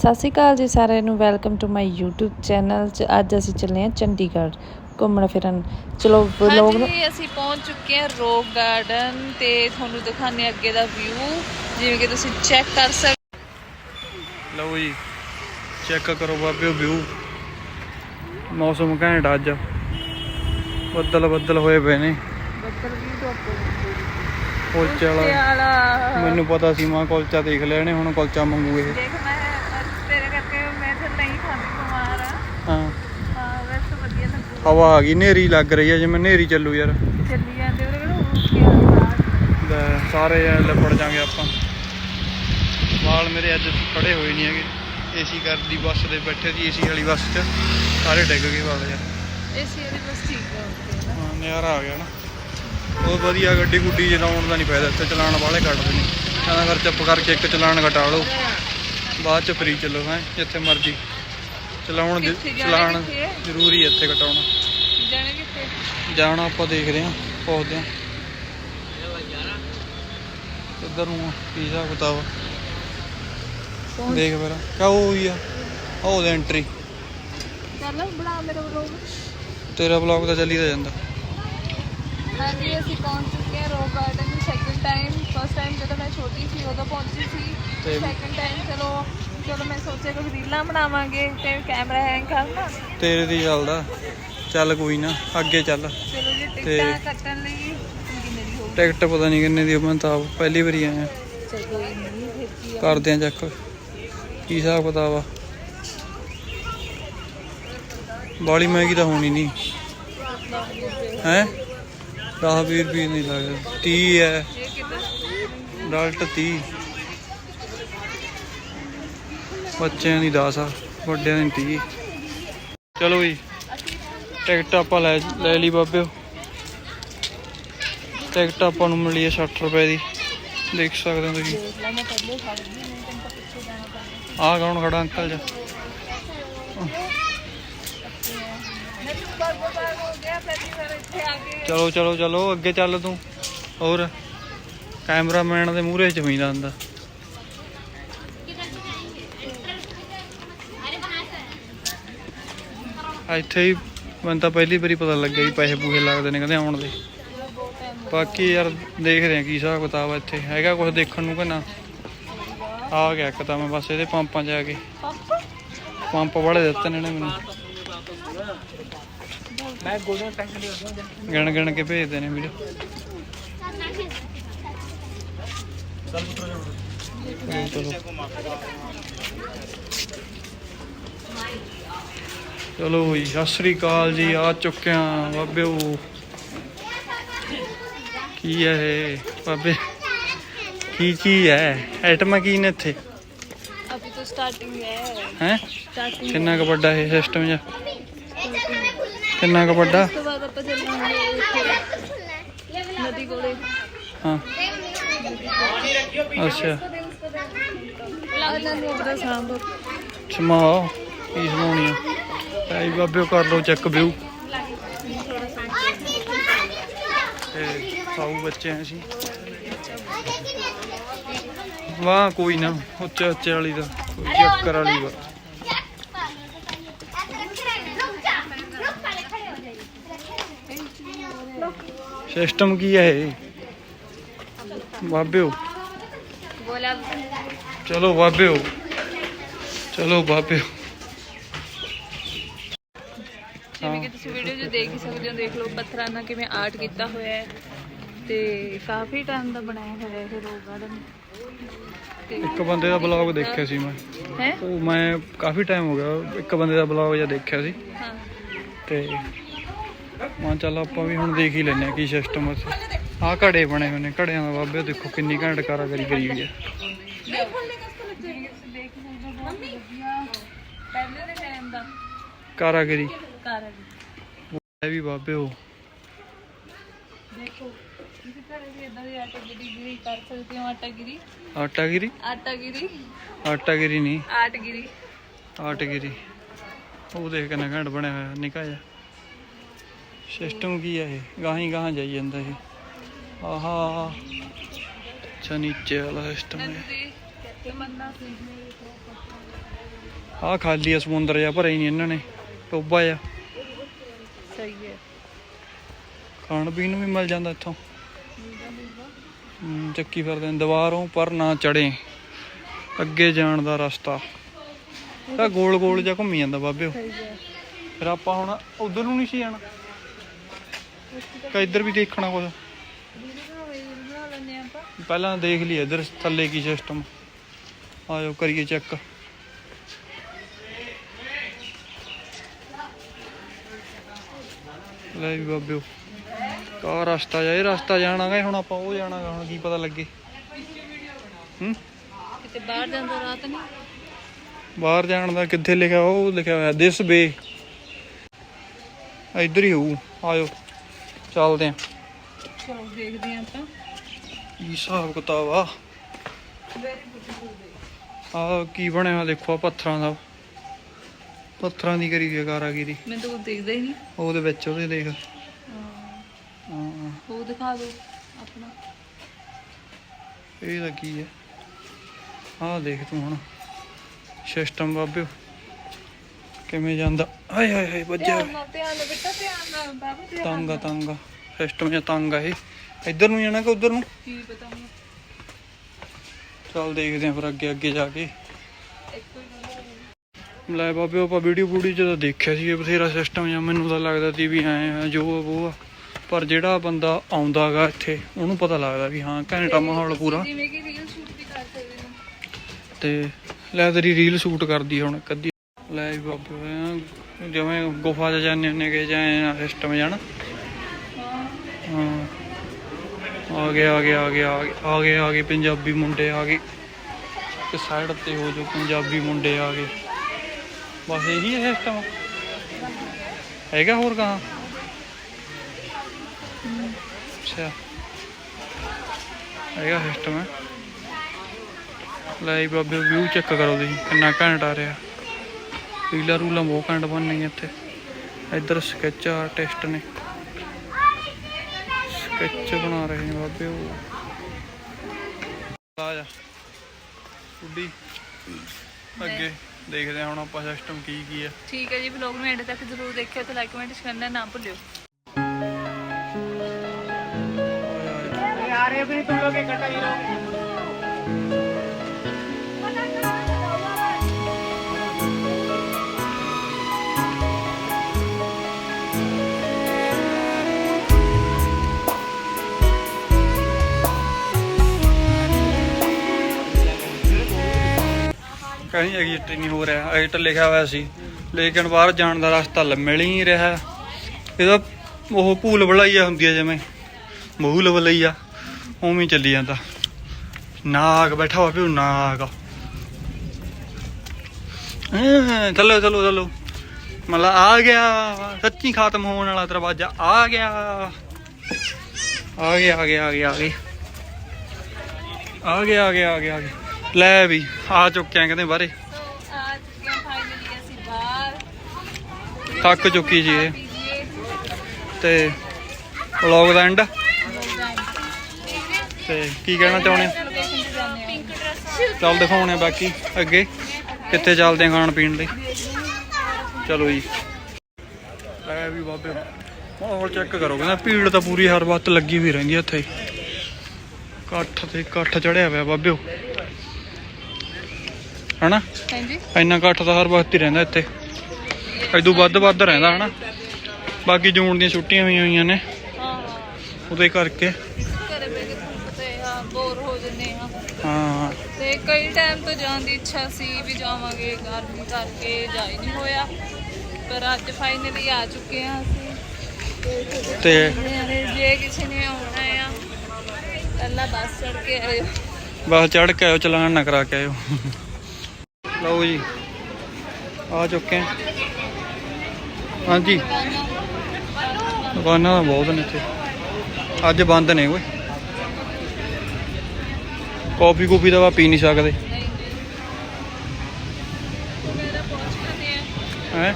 ਸਤਿ ਸ਼੍ਰੀ ਅਕਾਲ ਜੀ ਸਾਰਿਆਂ ਨੂੰ welcome to my YouTube channel 'ਚ ਅੱਜ ਅਸੀਂ ਚੱਲੇ ਹਾਂ ਚੰਡੀਗੜ੍ਹ ਘੁੰਮਣ ਫਿਰਨ। ਚਲੋ ਵਲੋਗ ਨੂੰ ਹਾਂਜੀ ਅਸੀਂ ਪਹੁੰਚ ਚੁੱਕੇ ਹਾਂ ਰੋਕ ਗਾਰਡਨ ਤੇ ਤੁਹਾਨੂੰ ਦਿਖਾਣੇ ਅੱਗੇ ਦਾ ਵਿਊ ਜਿਵੇਂ ਕਿ ਤੁਸੀਂ ਚੈੱਕ ਕਰ ਸਕਦੇ ਲਓ ਜੀ ਚੈੱਕ ਕਰੋ ਬਾਬਿਓ ਵਿਊ ਮੌਸਮ ਘੈਂਟ ਆ ਅੱਜ। ਬੱਦਲ ਬੱਦਲ ਹੋਏ ਪਏ ਨੇ। ਬੱਦਲ ਵੀ ਧੁੱਪ ਕੁਲਚੇ ਵਾਲਾ ਵਾਲਾ ਮੈਨੂੰ ਪਤਾ ਸੀ ਮਾਂ ਕੁਲਚਾ ਦੇਖ ਨੇ ਹੁਣ ਕੁਲਚਾ ਮੰਗੂ ਇਹ। ਦੇਖ ਮੈਂ ਤੇਰੇ ਕਰਕੇ ਮੈਂ ਤਾਂ ਨਹੀਂ ਖਾਂਦੀ ਬਿਮਾਰ ਆ ਹਾਂ ਹਾਂ ਵੈਸੇ ਵਧੀਆ ਲੱਗੂ ਹਵਾ ਆ ਗਈ ਨੇਰੀ ਲੱਗ ਰਹੀ ਹੈ ਜਿਵੇਂ ਨੇਰੀ ਚੱਲੂ ਯਾਰ। ਚੱਲੀ ਜਾਂਦੇ ਲੈ ਸਾਰੇ ਜਣੇ ਲੱਪੜ ਜਾਾਂਗੇ ਆਪਾਂ। ਵਾਲ ਮੇਰੇ ਅੱਜ ਖੜੇ ਹੋਏ ਨਹੀਂ ਹੈਗੇ। ਏਸੀ ਕਰਦੀ ਬੱਸ ਦੇ ਬੈਠੇ ਸੀ ਏਸੀ ਵਾਲੀ ਬੱਸ 'ਚ। ਸਾਰੇ ਡਿੱਗ ਗਏ ਵਾਲ ਯਾਰ। ਏਸੀ ਵਾਲੀ ਬਸ ਠੀਕ ਹੈ ਓਕੇ ਨਾ। ਹਾਂ ਨਜ਼ਾਰਾ ਆ ਗਿਆ ਨਾ। ਬਹੁਤ ਵਧੀਆ ਗੱਡੀ ਗੁੱਡੀ ਚਲਾਉਣ ਦਾ ਨਹੀਂ ਫਾਇਦਾ ਇੱਥੇ ਚਲਾਨ ਵਾਲੇ ਕੱਟਦੇ ਨੇ। ਕਹਿੰਦਾ ਕਰ ਚੁੱਪ ਕਰਕੇ ਇੱਕ ਚਲਾਨ ਘਟਾ ਲਓ। ਬਾਅਦ ਚ ਫਰੀ ਚੱਲੋ ਹੈ ਜਿੱਥੇ ਮਰਜ਼ੀ। ਚਲਾਉਣ ਜ- ਕਿੱਥੇ ਜਾਣਾ ਚਲਾਨ ਕਿੱਥੇ ਹੈ? ਜ਼ਰੂਰੀ ਹੈ ਇੱਥੇ ਘਟਾਉਣਾ ਜਾਣੇ ਕਿੱਥੇ? ਜਾਣਾ ਆਪਾਂ ਦੇਖਦੇ ਹਾਂ ਪਹੁੰਚਦੇ ਹਾਂ। ਇੱਧਰ ਨੂੰ ਕੀ ਹਿਸਾਬ ਕਿਤਾਬ ਆ? ਦੇਖ ਫਿਰ। ਕਿਆ ਹੋਈ ਆ? ਉਹ ਦੇ ਐਂਟਰੀ ਚੱਲ ਬਣਾ ਮੇਰੇ ਵਲੋਗ ਤੇਰਾ ਬਲੌਗ ਤਾਂ ਚੱਲੀ ਤਾਂ ਜਾਂਦਾ। ਹਾਂਜੀ ਅਸੀਂ ਪਹੁੰਚ ਚੁੱਕੇ ਹਾਂ Rock Garden second time first time ਜਦੋਂ ਮੈਂ ਛੋਟੀ ਸੀ ਉਦੋਂ ਪਹੁੰਚੀ ਸੀ। ਤੇ- ਸੈਕਿੰਡ ਟਾਈਮ ਚਲੋ ਚਲੋ ਮੈਂ ਸੋਚਿਆ ਕੁਝ ਰੀਲਾਂ ਬਣਾਵਾਂਗੇ ਤੇ ਕੈਮਰਾ ਹੈਂਗ ਕਰਨਾ। ਤੇਰੇ ਦੀ ਚੱਲਦਾ। ਚੱਲ ਕੋਈ ਨਾ ਅੱਗੇ ਚੱਲ। ਚਲੋ ਜੀ ਟਿਕਟਾਂ ਕੱਟਣ ਲਈ ਕਿੰਨੇ ਦੀ ਹੋਊਗੀ ਟਿਕਟ ਪਤਾ ਨਹੀਂ ਕਿੰਨੇ ਦੀ ਮੈਂ ਤਾਂ ਪਹਿਲੀ ਵਾਰੀ ਆਇਆ। ਚਲ ਕੋਈ ਨਹੀਂ ਫਿਰ ਕੀ ਆ? ਕਰਦੇ ਆ ਚੈੱਕ ਕੀ ਹਿਸਾਬ ਕਿਤਾਬ ਆ? ਬਾਲੀ ਮਹਿੰਗੀ ਤਾਂ ਹੋਣੀ ਨਹੀਂ ਹੈ? 10 20 ਰੁਪਏ ਨਹੀਂ ਲੱਗਦਾ 30 ਹੈ ਡਾਲਟ 30 ਬੱਚਿਆਂ ਦੀ ਦਾਸ ਆ, ਵੱਡਿਆਂ ਦੀ 30 ਚਲੋ ਜੀ, ਟਿਕਟ ਆਪਾਂ ਲੈ ਲੈ ਲਈ ਬਾਬਿਓ। ਟਿਕਟ ਆਪਾਂ ਨੂੰ ਮਿਲੀ ਹੈ 60 ਰੁਪਏ ਦੀ। ਦੇਖ ਸਕਦੇ ਹੋ ਤੁਸੀਂ। ਆ ਕੌਣ ਖੜਾ ਅੰਕਲ ਜੀ ਚਲੋ ਚਲੋ ਚਲੋ, ਅੱਗੇ ਚੱਲ ਤੂੰ। ਹੋਰ, ਕੈਮਰਾਮੈਨ ਦੇ ਮੂਹਰੇ ਚ ਪੈਂਦਾ ਹੁੰਦਾ ਇੱਥੇ ਹੀ ਮੈਨੂੰ ਤਾਂ ਪਹਿਲੀ ਵਾਰੀ ਪਤਾ ਲੱਗਿਆ ਵੀ ਪੈਸੇ ਪੂਹੇ ਲੱਗਦੇ ਨੇ ਕਹਿੰਦੇ ਆਉਣ ਦੇ। ਬਾਕੀ ਯਾਰ ਦੇਖਦੇ ਆ ਕੀ ਹਿਸਾਬ ਕਿਤਾਬ ਆ ਇੱਥੇ। ਹੈਗਾ ਕੁਝ ਦੇਖਣ ਨੂੰ ਕਿ ਨਾ ਆ ਗਿਆ ਇੱਕ ਤਾਂ ਮੈਂ ਬਸ ਇਹਦੇ ਪੰਪਾਂ 'ਚ ਆ ਕੇ। ਪਾਪਾ ਵਾਲੇ ਦਿੱਤੇ ਨੇ ਇਹਨੇ ਮੈਨੂੰ। ਮੈਂ ਗੋਲਡਨ ਟੈਂਕ ਦੇ ਗਿਣ ਗਿਣ ਕੇ ਭੇਜਦੇ ਨੇ ਵੀਡੀਓ। ਚਲੋ ਚਲੋ। ਚਲੋ ਜੀ ਸਤਿ ਸ੍ਰੀ ਅਕਾਲ ਜੀ ਆ ਚੁੱਕਿਆ ਬਾਬਿਓ ਕੀ ਹੈ ਇਹ ਬਾਬੇ? ਕੀ ਚੀਜ਼ ਹੈ? ਆਈਟਮਾਂ ਕੀ ਨੇ ਇੱਥੇ? ਅਭੀ ਤਾਂ ਸਟਾਰਟਿੰਗ ਹੈ। ਹੈ? ਕਿੰਨਾ ਕੁ ਵੱਡਾ ਇਹ ਸਿਸਟਮ ਜਾਂ ਕਿੰਨਾ ਕੁ ਵੱਡਾ? ਅੱਛਾ। ਲੱਗਦਾ ਨਹੀਂ ਉਹਦਾ ਸਾਂਭ। ਚਮਾਓ ਕੀ ਸਮਾਉਣੀ ਆ? ਆਈ ਬਾਬਿਓ ਕਰ ਲਓ ਚੈੱਕ ਵਿਊ ਤੇ ਸਾਊ ਬੱਚੇ ਆ ਅਸੀਂ। ਵਾਹ ਕੋਈ ਨਾ ਉੱਚੇ ਉੱਚੇ ਵਾਲੀ ਦਾ ਕੋਈ ਚੱਕਰ ਵਾਲੀ ਵਾ ਸਿਸਟਮ ਕੀ ਹੈ ਇਹ? ਬਾਬਿਓ। ਚਲੋ ਬਾਬਿਓ। ਚਲੋ ਬਾਬਿਓ ਜਿਵੇਂ ਕਿ ਤੁਸੀਂ ਵੀਡੀਓ 'ਚ ਦੇਖ ਹੀ ਸਕਦੇ ਹੋ ਦੇਖ ਲਓ ਪੱਥਰਾਂ ਨਾਲ ਕਿਵੇਂ ਆਰਟ ਕੀਤਾ ਹੋਇਆ ਹੈ ਤੇ ਕਾਫੀ ਟਾਈਮ ਦਾ ਬਣਾਇਆ ਹੋਇਆ ਹੈ ਇਹ ਰੋਕ ਗਾਰਡਨ ਇੱਕ ਬੰਦੇ ਦਾ ਬਲੌਗ ਦੇਖਿਆ ਸੀ ਮੈਂ। ਹੈ? ਉਹ ਮੈਂ ਕਾਫੀ ਟਾਈਮ ਹੋ ਗਿਆ ਇੱਕ ਬੰਦੇ ਦਾ ਬਲੌਗ ਜਿਹਾ ਦੇਖਿਆ ਸੀ। ਹਾਂ। ਤੇ ਮੈਂ ਚੱਲ ਆਪਾਂ ਵੀ ਹੁਣ ਦੇਖ ਹੀ ਲੈਨੇ ਆ ਕੀ ਸਿਸਟਮ ਉੱਥੇ ਆਹ ਘੜੇ ਬਣੇ ਹੋਏ ਨੇ ਘੜਿਆਂ ਦਾ ਬਾਬੇ ਦੇਖੋ ਕਿੰਨੀ ਘੈਂਟ ਕਾਰਾਗਰੀ ਕਰੀ ਹੋਈ ਹੈ। ਪਹਿਲੇ ਦੇ ਟਾਈਮ ਦਾ। ਕਾਰਾਗਰੀ। ਜੀ। ਇਹ ਵੀ ਬਾਬੇ ਉਹ। ਦੇਖੋ ਕਿਸੇ ਤਰ੍ਹਾਂ ਦੀ ਇਦਾਂ ਦੀ ਆਟਾ ਗਿਰੀ ਕਰ ਸਕਦੇ ਹੋ ਆਟਾ ਗਿਰੀ ਆਟਾਗਿਰੀ। ਆਟਾ ਗਿਰੀ ਆਟਾਗਿਰੀ ਨਹੀਂ। ਆਟ ਗਿਰੀ ਆਟਗਿਰੀ। ਉਹ ਦੇਖ ਕਿੰਨਾ ਘੈਂਟ ਬਣਿਆ ਹੋਇਆ ਨਿੱਕਾ ਜਿਹਾ। ਸਿਸਟਮ ਕੀ ਹੈ ਇਹ? ਗਾਹਾਂ ਹੀ ਗਾਹਾਂ ਜਾਈ ਜਾਂਦਾ ਇਹ। ਆਹਾ। ਅੱਛਾ ਨੀਚੇ ਵਾਲਾ ਸਿਸਟਮ ਹੈ। ਆਹ ਖਾਲੀ ਆ ਸਮੁੰਦਰ ਜਿਹਾ ਭਰਿਆ ਹੀ ਨਹੀਂ ਇਹਨਾਂ ਨੇ। ਟੋਬਾ ਆ ਸਹੀ ਹੈ। ਖਾਣ ਪੀਣ ਵੀ ਮਿਲ ਜਾਂਦਾ ਇੱਥੋਂ। ਹਮ, ਚੱਕੀ ਫਿਰਦੇ ਨੇ ਦੀਵਾਰੋਂ ਪਰ ਨਾ ਚੜੇ ਅੱਗੇ ਜਾਣ ਦਾ ਰਸਤਾ। ਤਾਂ ਗੋਲ ਗੋਲ ਜਿਹਾ ਘੁੰਮੀ ਜਾਂਦਾ ਬਾਬਿਓ ਸਹੀ ਹੈ। ਫਿਰ ਆਪਾਂ ਹੁਣ ਉਧਰ ਨੂੰ ਨਹੀਂ ਸੀ ਜਾਣਾ? ਕਿ ਇੱਧਰ ਵੀ ਦੇਖਣਾ ਕੁਝ ਬਣਾ ਲੈਂਦੇ ਆਪਾਂ। ਪਹਿਲਾਂ ਦੇਖ ਲਈ ਇੱਧਰ ਥੱਲੇ ਕੀ ਸਿਸਟਮ ਆਜੋ ਕਰੀਏ ਚੈੱਕ ਲੈ ਵੀ ਬਾਬਿਓ। ਕਾ ਰਸਤਾ ਜਾ ਇਹ ਰਸਤਾ ਜਾਣਾਗਾ ਹੁਣ ਆਪਾਂ ਉਹ ਜਾਣਾਗਾ ਹੁਣ ਕੀ ਪਤਾ ਲੱਗੇ। ਹੂੰ? ਕਿਤੇ ਬਾਹਰ ਜਾਂਦਾ ਰਾਤ ਨਹੀਂ? ਬਾਹਰ ਜਾਣ ਦਾ ਕਿੱਥੇ ਲਿਖਿਆ ਉਹ ਲਿਖਿਆ ਹੋਇਆ ਦਿਸ ਬੇ ਇੱਧਰ ਹੀ ਹੋਊ ਆਜੋ ਚੱਲਦੇ ਆਂ। ਚਲੋ ਦੇਖਦੇ ਆਂ ਆਪਾਂ। ਕੀ ਹਿਸਾਬ ਕਿਤਾਬ ਆ? ਆ ਕੀ ਬਣਿਆ ਦੇਖੋ ਪੱਥਰਾਂ ਦਾ। ਪੱਥਰਾਂ ਦੀ ਕਰੀ ਗਈ ਕਾਰਾਗੀਰੀ। ਮੈਂ ਤਾਂ ਉਹ ਦੇਖਦਾ ਹੀ ਨਹੀਂ। ਉਹਦੇ ਵਿੱਚ ਉਹਦੇ ਦੇਖ। ਹਾਂ। ਹਾਂ ਉਹ ਦਿਖਾ ਦਿਓ ਆਪਣਾ। ਇਹ ਤਾਂ ਕੀ ਹੈ ਆਹ ਦੇਖ ਤੂੰ ਹੁਣ। ਸਿਸਟਮ ਬਾਬਿਓ। ਕਿਵੇਂ ਜਾਂਦਾ? ਹਾਏ ਹਾਏ ਹਾਏ ਵੱਜਿਆ। ਧਿਆਨ ਨਾਲ ਧਿਆਨ ਨਾਲ ਬੇਟਾ ਧਿਆਨ ਨਾਲ ਬਾਬੂ ਧਿਆਨ ਤੰਗ ਆ ਤੰਗ ਆ। ਸਿਸਟਮ ਜਿਹਾ ਤੰਗ ਆ ਇਹ। ਇੱਧਰ ਨੂੰ ਜਾਣਾ ਕਿ ਉੱਧਰ ਨੂੰ? ਕੀ ਪਤਾ ਮੈਨੂੰ। ਚੱਲ ਦੇਖਦੇ ਆਂ ਫਿਰ ਅੱਗੇ ਅੱਗੇ ਜਾ ਕੇ। ਇੱਕੋ ਹੀ ਲੈ ਬਾਬੇ ਆਪਾਂ ਵੀਡੀਓ ਬੂਡੀ ਜਦੋਂ ਦੇਖਿਆ ਸੀ ਇਹ ਬਥੇਰਾ ਸਿਸਟਮ ਜਾਂ ਮੈਨੂੰ ਤਾਂ ਲੱਗਦਾ ਸੀ ਵੀ ਐ ਜੋ ਆ ਉਹ ਆ। ਪਰ ਜਿਹੜਾ ਬੰਦਾ ਆਉਂਦਾਗਾ ਇੱਥੇ ਉਹਨੂੰ ਪਤਾ ਲੱਗਦਾ ਵੀ ਹਾਂ ਘੈਂਟਾ ਮਾਹੌਲ ਪੂਰਾ। ਜਿਵੇਂ ਕਿ ਰੀਲ ਸ਼ੂਟ ਵੀ ਕਰ ਸਕਦੇ ਹਾਂ ਤੇ ਲੈ ਤੇਰੀ ਰੀਲ ਸ਼ੂਟ ਕਰਦੀ ਹੁਣ ਅੱਧੀ ਲੈ ਬਾਬੇ ਜਿਵੇਂ ਗੁਫਾ 'ਚ ਜਾਂਦੇ ਹੁੰਨੇ ਕਿ ਜਾਂ ਸਿਸਟਮ ਜਾਣਾ ਹਾਂ। ਆ ਗਏ ਆ ਗਏ ਆ ਗਏ ਆ ਗਏ ਆ ਗਏ ਆ ਗਏ ਪੰਜਾਬੀ ਮੁੰਡੇ ਆ ਗਏ। ਇੱਕ ਸਾਈਡ ਤੇ ਹੋ ਜੋ ਪੰਜਾਬੀ ਮੁੰਡੇ ਆ ਗਏ। ਬਸ ਇਹੀ ਸਿਸਟਮ ਹੈਗਾ ਹੋਰ ਕਹਾਂ? ਅੱਛਾ। ਹੈਗਾ ਸਿਸਟਮ ਹੈ। ਲੈ ਬਾਬੇ ਵਿਊ ਚੈੱਕ ਕਰੋ ਤੁਸੀਂ, ਕਿੰਨਾ ਘੈਂਟ ਆ ਰਿਹਾ। ਰੀਲਾਂ ਰੂਲਾਂ ਬਹੁਤ ਘੈਂਟ ਬਣ ਰਹੀਆਂ ਇੱਥੇ। ਇੱਧਰ ਸਕੈਚ ਆਰਟਿਸਟ ਨੇ। ਸਕੈਚ ਬਣਾ ਰਹੇ ਨੇ ਬਾਬੇ ਉਹ। ਆ ਜਾ। ਉੱਡੀ ਅੱਗੇ। ਦੇਖਦੇ ਹਾਂ ਹੁਣ ਆਪਾਂ ਸਿਸਟਮ ਕੀ ਕੀ ਹੈ ਠੀਕ ਹੈ ਜੀ ਵਲੌਗ ਨੂੰ ਐਂਡ ਤੱਕ ਜ਼ਰੂਰ ਦੇਖਿਓ ਤੇ ਲਾਈਕ ਕਮੈਂਟ ਕਰਨਾ ਨਾ ਭੁੱਲਿਓ। ਕहीं ਐਗਜ਼ਿਟ ਨਹੀਂ ਹੋ ਰਿਹਾ ਐਗਜ਼ਿਟ ਲਿਖਿਆ ਹੋਇਆ ਸੀ। ਲੇਕਿਨ ਬਾਹਰ ਜਾਣ ਦਾ ਰਸਤਾ ਲ- ਮਿਲ ਹੀ ਨਹੀਂ ਰਿਹਾ। ਇਹਦਾ ਉਹ ਭੂਲ ਭਲਾਈਆ ਹੁੰਦੀ ਹੈ ਜਿਵੇਂ ਮਹੂਲ ਭਲਾਈਆ ਉਵੇਂ ਚੱਲੀ ਜਾਂਦਾ। ਨਾਗ ਬੈਠਾ ਹੋਇਆ ਪਿਓ ਨਾਗ। ਹੈਂ, ਚਲੋ ਚਲੋ। ਮਤਲਬ ਆ ਗਿਆ ਸੱਚੀ ਖਾਤਮ ਹੋਣ ਵਾਲਾ ਦਰਵਾਜ਼ਾ ਆ ਗਿਆ। ਆ ਗਿਆ ਆ ਗਿਆ ਆ ਗਿਆ ਆ ਗਿਆ। ਆ ਗਿਆ ਆ ਗਿਆ ਆ ਗਿਆ ਆ ਗਿਆ। ਲੈ ਵੀ, ਆ ਚੁੱਕਿਆ ਕਹਿੰਦੇ ਬਾਹਰੇ। ਆ ਚੁੱਕੇ ਫਾਈਨਲੀ ਅਸੀਂ ਬਾਹਰ ਥੱਕ ਚੁੱਕੀ ਜੀ ਇਹ। ਤੇ ਵਲੌਗ ਦਾ ਐਂਡ ਤੇ ਕੀ ਕਹਿਣਾ ਚਾਹੁੰਦੇ ਆ? ਲੋਕੇਸ਼ਨ ਤੇ ਚੱਲ ਦਿਖਾਉਣੇ ਬਾਕੀ, ਅੱਗੇ। ਕਿੱਥੇ ਚੱਲਦੇ ਆ ਖਾਣ ਪੀਣ ਲਈ। ਚਲੋ ਜੀ। ਲੈ ਵੀ ਬਾਬੇ, ਮਾਹੌਲ ਚੈੱਕ ਕਰੋ ਕਹਿੰਦਾ, ਭੀੜ ਤਾਂ ਪੂਰੀ ਹਰ ਵਕਤ ਲੱਗੀ ਹੋਈ ਰਹਿੰਦੀ ਆ ਇੱਥੇ। ਇਕੱਠ ਤੇ ਇਕੱਠ ਚੜਿਆ ਹੋਇਆ ਬਾਬਿਓ। ਹਨਾ? ਹਾਂਜੀ। ਇੰਨਾ ਇਕੱਠ ਤਾਂ ਹਰ ਵਕਤ ਹੀ ਰਹਿੰਦਾ ਇੱਥੇ। ਇਦੋਂ ਵੱਧ ਵੱਧ ਰਹਿੰਦਾ ਹਨਾ? ਬਾਕੀ ਜੂਨ ਦੀਆਂ ਛੁੱਟੀਆਂ ਹੋਈਆਂ ਹੋਈਆਂ ਨੇ। ਹਾਂ ਉਹਦੇ ਕਰਕੇ। ਘਰੇ ਬੈ ਕੇ ਤੁਹਾਨੂੰ ਪਤਾ ਹੈ ਆ ਬੋਰ ਹੋ ਜੰਨੇ ਆ। ਹਾਂ। ਤੇ ਕਈ ਟਾਈਮ ਤੋਂ ਜਾਣ ਦੀ ਇੱਛਾ ਸੀ ਵੀ ਜਾਵਾਂਗੇ ਗਰਮੀ ਕਰਕੇ ਜਾ ਹੀ ਨਹੀਂ ਹੋਇਆ। ਪਰ ਅੱਜ ਫਾਈਨਲੀ ਆ ਚੁੱਕੇ ਆ ਅਸੀਂ। ਤੇ ਤੇ ਜੇ ਕਿਸੇ ਨੇ ਆਉਣਾ ਆ ਪਹਿਲਾਂ ਬੱਸ ਚੜ ਕੇ ਆਇਓ। ਬਸ ਚੜ ਕੇ ਆਇਓ ਚਲਾਨ ਨਾ ਕਰਾ ਕੇ ਆਇਓ। ਲਓ ਜੀ। ਆ ਚੁੱਕੇ ਹਾਂ ਹਾਂਜੀ। ਦੁਕਾਨਾਂ ਤਾਂ ਬਹੁਤ ਨੇ ਇੱਥੇ। ਅੱਜ ਬੰਦ ਨੇ ਓਏ। ਕਾਫੀ ਕੂਫੀ ਤਾਂ ਆਪਾਂ ਪੀ ਨਹੀਂ ਸਕਦੇ। ਨਹੀਂ ਹੈ?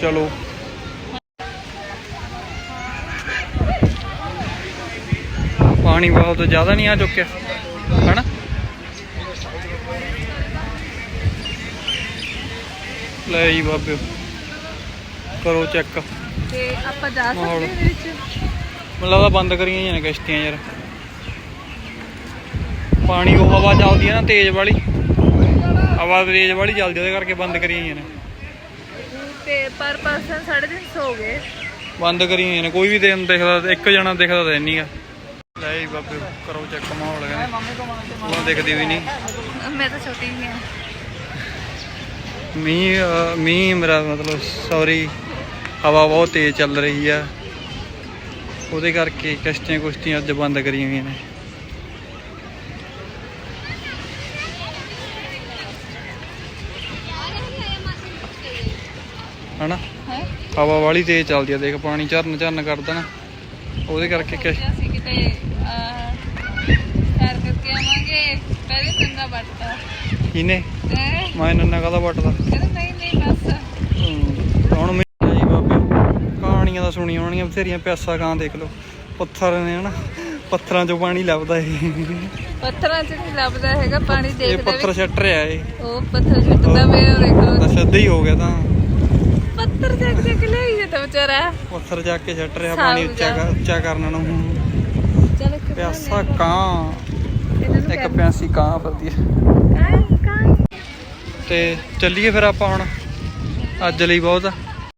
ਚਲੋ। ਪਾਣੀ ਬਹੁਤ ਜ਼ਿਆਦਾ ਨਹੀਂ ਆ ਚੁੱਕਿਆ। ਲੈ ਜੀ ਬਾਬਿਓ ਕਰੋ ਚੈੱਕ ਤੇ ਆਪਾਂ ਜਾ ਸਕਦੇ। ਹਾਂ ਇਹਦੇ ਵਿੱਚ? ਮੈਨੂੰ ਲੱਗਦਾ ਬੰਦ ਕਰੀਆਂ ਨੇ ਕਿਸ਼ਤੀਆਂ ਯਾਰ। ਪਾਣੀ ਉਹ ਹਵਾ ਚੱਲਦੀ ਹੈ ਨਾ ਤੇਜ਼ ਵਾਲੀ। ਹਵਾ ਤੇਜ਼ ਵਾਲੀ ਚੱਲਦੀ ਉਹਦੇ ਕਰਕੇ ਬੰਦ ਕਰੀਆਂ ਨੇ। ਤੇ ਪਰ ਪਰਸਨ 350 ਹੋ ਗਏ। ਬੰਦ ਕਰੀਆਂ ਨੇ ਕੋਈ ਵੀ ਦਿਨ ਦਿਖਦਾ ਇੱਕ ਜਣਾ ਦਿਖਦਾ ਤਾਂ ਨਹੀਂਗਾ ਲੈ ਜੀ ਬਾਬੇ ਕਰੋ ਚੈੱਕ ਮਾਹੌਲ। ਕਹਿੰਦੇ ਉਹ ਦਿਖਦੀ ਵੀ ਨਹੀਂ ਮੈਂ ਤਾਂ ਛੋਟੀ ਹੀ ਹਾਂ ਮੀਂਹ ਅਹ, ਮੀਂਹ ਮੇਰਾ ਮਤਲਬ ਸੌਰੀ ਹਵਾ ਬਹੁਤ ਤੇਜ਼ ਚੱਲ ਰਹੀ ਆ। ਉਹਦੇ ਕਰਕੇ ਕਿਸ਼ਤੀਆਂ ਕੁਸ਼ਤੀਆਂ ਅੱਜ ਬੰਦ ਕਰੀਆਂ ਹੋਈਆਂ ਨੇ। ਹਨਾ? ਹੈ? ਹਵਾ ਵਾਲੀ ਤੇਜ਼ ਚੱਲਦੀ ਆ ਦੇਖ ਪਾਣੀ ਝਰਨ ਝਰਨ ਕਰਦਾ ਨਾ। ਉਹਦੇ ਕਰਕੇ ਕਿਸ਼ ਅਸੀਂ ਕਿਤੇ ਅਹ, ਸੈਰ ਕਰਕੇ ਆਵਾਂਗੇ ਪਹਿਲੇ ਸੰਗਾ ਵੱਟਦਾ। ਇਹਨੇ? ਹੈ ਮੈਂ ਨੰਨਾ ਕਾਹਦਾ ਵੱਟਦਾ? ਕਹਿੰਦਾ ਨਹੀਂ ਨਹੀਂ ਬਸ ਹਮ, ਹੁਣ ਮੈਂ ਜੀ ਬਾਬੇ ਕਹਾਣੀਆਂ ਦਾ ਸੁਣੀਆਂ ਹੋਣੀਆਂ ਬਥੇਰੀਆਂ ਪਿਆਸਾ ਕਾਂ ਦੇਖ ਲਓ। ਪੱਥਰ ਨੇ ਹਨਾ ਪੱਥਰਾਂ ਚੋਂ ਪਾਣੀ ਲੱਭਦਾ ਇਹ। ਪੱਥਰਾਂ 'ਚ ਨਹੀਂ ਲੱਭਦਾ ਹੈਗਾ ਪਾਣੀ ਇਹ ਦੇਖਦਾ ਪੱਥਰ ਛੱਟ ਰਿਹਾ ਇਹ। ਉਹ ਪੱਥਰ ਛੱਟਦਾ ਪਿਆ ਉਹ ਦੇਖੋ ਤਾਂ ਸਿੱਧਾ ਹੀ ਹੋ ਗਿਆ ਤਾਂ। ਪੱਥਰ ਚੱਕ ਚੱਕ ਲਿਆਈ ਜਾਂਦਾ ਵਿਚਾਰਾ। ਪੱਥਰ ਜਾ ਕੇ ਛੱਟ ਰਿਹਾ ਸਾਊ ਪਾਣੀ ਉੱਚਾ ਜਾ। ਕਰ- ਉੱਚਾ ਕਰਨ ਨੂੰ। ਚੱਲ ਇੱਕ ਪਿਆਸਾ ਕਾਂ ਇੱਕ ਪਿਆਸੀ ਕਾਂ ਫਿਰਦੀ ਹੈ। ਕਾਈ ਤੇ ਚੱਲੀਏ ਫਿਰ ਆਪਾਂ ਹੁਣ। ਅੱਜ ਲਈ ਬਹੁਤ। ਆ